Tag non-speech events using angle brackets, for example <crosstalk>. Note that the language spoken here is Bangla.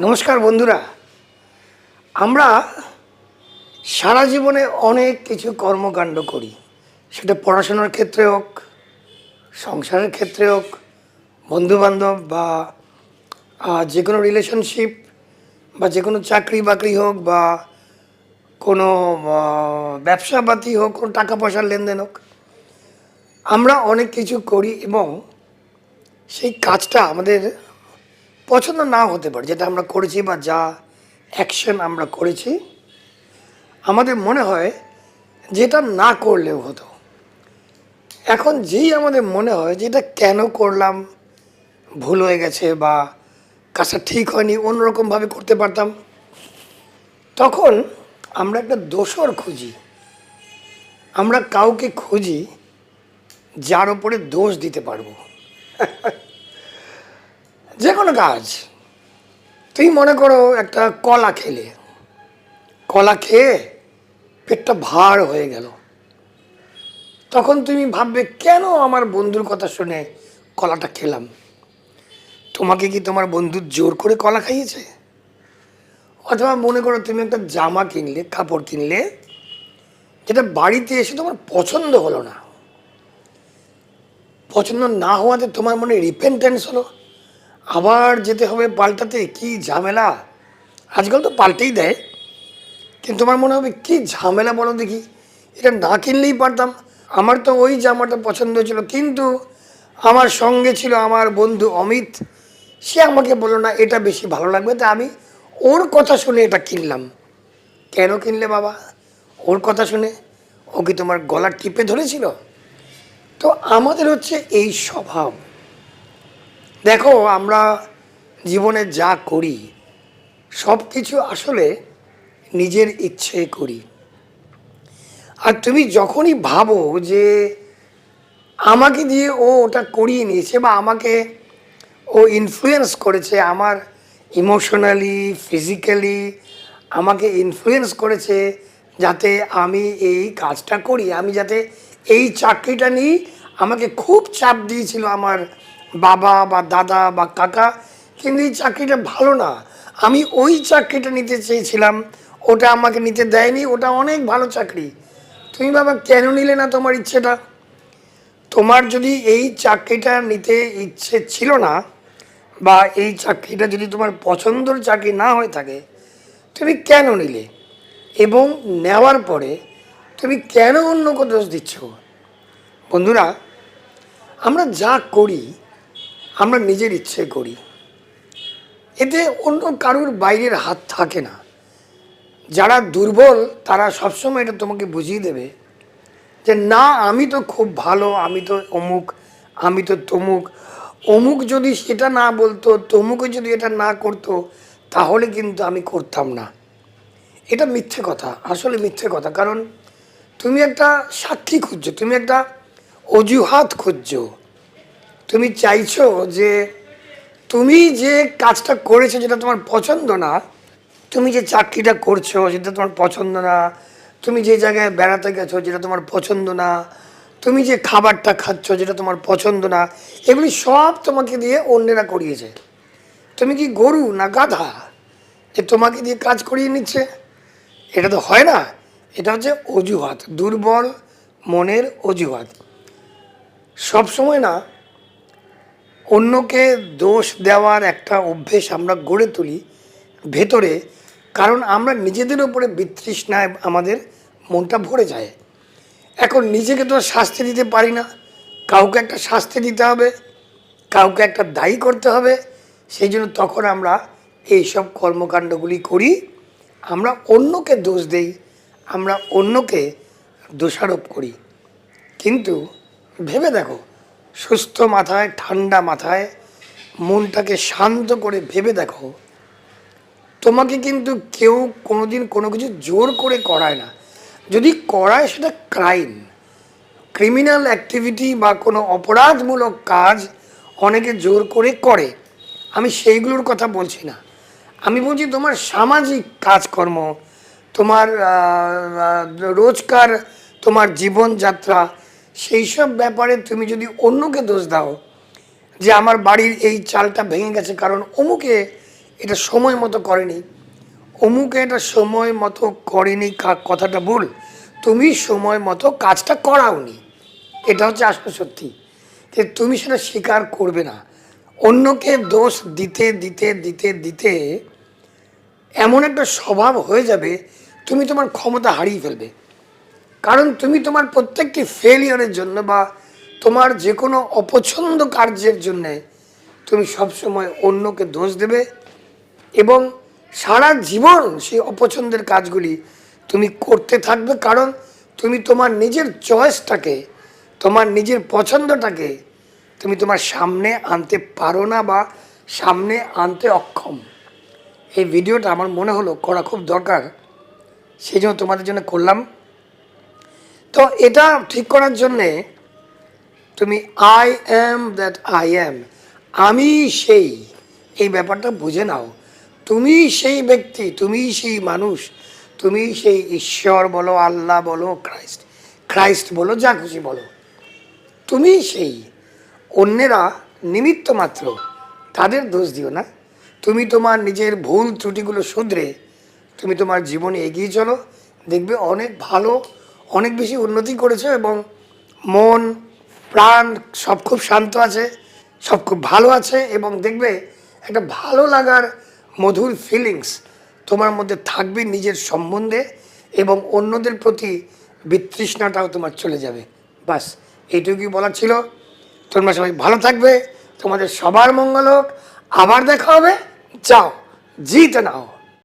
নমস্কার বন্ধুরা। আমরা সারা জীবনে অনেক কিছু কর্মকাণ্ড করি। সেটা পড়াশোনার ক্ষেত্রে হোক, সংসারের ক্ষেত্রে হোক, বন্ধুবান্ধব বা যে কোনো রিলেশনশিপ বা যে কোনো চাকরি বাকরি হোক বা কোনো ব্যবসাপাতি হোক, কোনো টাকা পয়সার লেনদেন হোক, আমরা অনেক কিছু করি এবং সেই কাজটা আমাদের পছন্দ না হতে পারে, যেটা আমরা করেছি বা যা অ্যাকশন আমরা করেছি, আমাদের মনে হয় যেটা না করলেও হতো। এখন যেই আমাদের মনে হয় যে এটা কেন করলাম, ভুল হয়ে গেছে বা কাজটা ঠিক হয়নি, অন্যরকমভাবে করতে পারতাম, তখন আমরা একটা দোষর খুঁজি। আমরা কাউকে খুঁজি যার ওপরে দোষ দিতে পারব। <laughs> যে কোনো কাজ। তুমি মনে করো একটা কলা খেলে। কলা খেয়ে পেটটা ভার হয়ে গেল। তখন তুমি ভাববে, কেন আমার বন্ধুর কথা শুনে কলাটা খেলাম? তোমাকে কি তোমার বন্ধু জোর করে কলা খাইয়েছে? অথবা মনে করো তুমি একটা জামা কিনলে, কাপড় কিনলে, যেটা বাড়িতে এসে তোমার পছন্দ হলো না। পছন্দ না হওয়াতে তোমার মনে রিপেন্টেন্স হলো? আবার যেতে হবে পাল্টাতে? কি ঝামেলা? আজকাল তো পাল্টেই দেয়। কিন্তু তোমার মনে হবে, কি ঝামেলা বলো দেখি? এটা না কিনলেই পারতাম। আমার তো ওই জামাটা পছন্দ ছিল কিন্তু আমার সঙ্গে ছিল আমার বন্ধু অমিত। সে আমাকে বলল, না, এটা বেশি ভালো লাগবে। তা আমি ওর কথা শুনে এটা কিনলাম। কেন কিনলে বাবা? ওর কথা শুনে? ও কি তোমার গলা টিপে ধরেছিল? তো আমাদের হচ্ছে এই স্বভাব। দেখো, আমরা জীবনে যা করি, সব কিছু আসলে নিজের ইচ্ছে করি। আর তুমি যখনই ভাবো যে আমাকে দিয়ে ও ওটা করিয়ে নিয়েছে বা আমাকে ও ইনফ্লুয়েন্স করেছে, আমার ইমোশনালি ফিজিক্যালি আমাকে ইনফ্লুয়েন্স করেছে যাতে আমি এই কাজটা করি, আমি যাতে এই চাকরিটা নিই, আমাকে খুব চাপ দিয়েছিল আমার বাবা বা দাদা বা কাকা, কিন্তু এই চাকরিটা ভালো না। আমি ওই চাকরিটা নিতে চেয়েছিলাম, ওটা আমাকে নিতে দেয়নি, ওটা অনেক ভালো চাকরি। তুমি বাবা কেন নিলে না তোমার ইচ্ছেটা? তোমার যদি এই চাকরিটা নিতে ইচ্ছে ছিল না, বা এই চাকরিটা যদি তোমার পছন্দের চাকরি না হয়ে থাকে, তুমি কেন নিলে? এবং নেওয়ার পরে তুমি কেন অন্যকে দোষ দিচ্ছ? বন্ধুরা, আমরা যা করি আমরা নিজের ইচ্ছে করি। এতে অন্য কারুর বাইরের হাত থাকে না। যারা দুর্বল, তারা সবসময় এটা তোমাকে বুঝিয়ে দেবে যে, না, আমি তো খুব ভালো, আমি তো অমুক, আমি তো তমুক। অমুক যদি সেটা না বলতো, তমুকে যদি এটা না করতো, তাহলে কিন্তু আমি করতাম না। এটা মিথ্যে কথা, আসলে মিথ্যে কথা। কারণ তুমি একটা সাক্ষী খুঁজছো, তুমি একটা অজুহাত খুঁজছো। তুমি চাইছো যে তুমি যে কাজটা করেছ যেটা তোমার পছন্দ না, তুমি যে চাকরিটা করছ যেটা তোমার পছন্দ না, তুমি যে জায়গায় বেড়াতে গেছো যেটা তোমার পছন্দ না, তুমি যে খাবারটা খাচ্ছ যেটা তোমার পছন্দ না, এগুলি সব তোমাকে দিয়ে অন্যেরা করিয়েছে। তুমি কি গরু না গাধা? যে তোমাকে দিয়ে কাজ করিয়ে নিচ্ছে? এটা তো হয় না। এটা হচ্ছে অজুহাত, দুর্বল মনের অজুহাত। সব সময় না অন্যকে দোষ দেওয়ার একটা অভ্যেস আমরা গড়ে তুলি ভেতরে, কারণ আমরা নিজেদের উপরে বিতৃষ্ণায় আমাদের মনটা ভরে যায়। এখন নিজেকে তো শাস্তি দিতে পারি না। কাউকে একটা শাস্তি দিতে হবে, কাউকে একটা দায়ী করতে হবে। সেই জন্য তখন আমরা এই সব কর্মকাণ্ডগুলি করি। আমরা অন্যকে দোষ দেই, আমরা অন্যকে দোষারোপ করি। কিন্তু ভেবে দেখো সুস্থ মাথায়, ঠান্ডা মাথায়, মনটাকে শান্ত করে ভেবে দেখো, তোমাকে কিন্তু কেউ কোনোদিন কোনো কিছু জোর করে করায় না। যদি করায় সেটা ক্রাইম ক্রিমিনাল অ্যাক্টিভিটি বা কোনো অপরাধমূলক কাজ অনেকে জোর করে করে। আমি সেইগুলোর কথা বলছি না। আমি বলছি তোমার সামাজিক কাজকর্ম, তোমার রোজকার, তোমার জীবনযাত্রা সেই সব ব্যাপারে তুমি যদি অন্যকে দোষ দাও যে আমার বাড়ির এই চালটা ভেঙে গেছে, কারণ অমুকে এটা সময় মতো করেনি। অমুকে এটা সময় মতো করেনি কথাটা ভুল। তুমি সময় মতো কাজটা করাওনি। এটা হচ্ছে আসল সত্যি। যে তুমি সেটা স্বীকার করবে না। অন্যকে দোষ দিতে দিতে দিতে দিতে এমন একটা স্বভাব হয়ে যাবে, তুমি তোমার ক্ষমতা হারিয়ে ফেলবে। কারণ তুমি তোমার প্রত্যেকটি ফেলিয়রের জন্য বা তোমার যে কোনো অপছন্দ কার্যের জন্যে তুমি সবসময় অন্যকে দোষ দেবে এবং সারা জীবন সেই অপছন্দের কাজগুলি তুমি করতে থাকবে। কারণ তুমি তোমার নিজের চয়েসটাকে তোমার নিজের পছন্দটাকে তুমি তোমার সামনে আনতে পারো না বা সামনে আনতে অক্ষম। এই ভিডিওটা আমার মনে হলো করা খুব দরকার, সেই জন্য তোমাদের জন্য করলাম। তো এটা ঠিক করার জন্যে তুমি I am that I am আমি সেই, এই ব্যাপারটা বুঝে নাও। তুমি সেই ব্যক্তি, তুমি সেই মানুষ, তুমি সেই ঈশ্বর বলো, আল্লাহ বলো ক্রাইস্ট ক্রাইস্ট বলো, যা খুশি বলো। তুমি সেই। অন্যেরা নিমিত্ত মাত্র। তাদের দোষ দিও না। তুমি তোমার নিজের ভুল ত্রুটিগুলো শুধরে, তুমি তোমার জীবনে এগিয়ে চলো। দেখবে অনেক ভালো অনেক বেশি উন্নতি করেছ এবং মন, প্রাণ সব খুব শান্ত আছে, সব খুব ভালো আছে এবং দেখবে একটা ভালো লাগার মধুর ফিলিংস তোমার মধ্যে থাকবে নিজের সম্বন্ধে এবং অন্যদের প্রতি বিতৃষ্ণাটাও তোমার চলে যাবে। বাস, এইটুকুই বলার ছিল। তোমরা সবাই ভালো থাকবে, তোমাদের সবার মঙ্গল হোক। আবার দেখা হবে। যাও, জিতে নাও।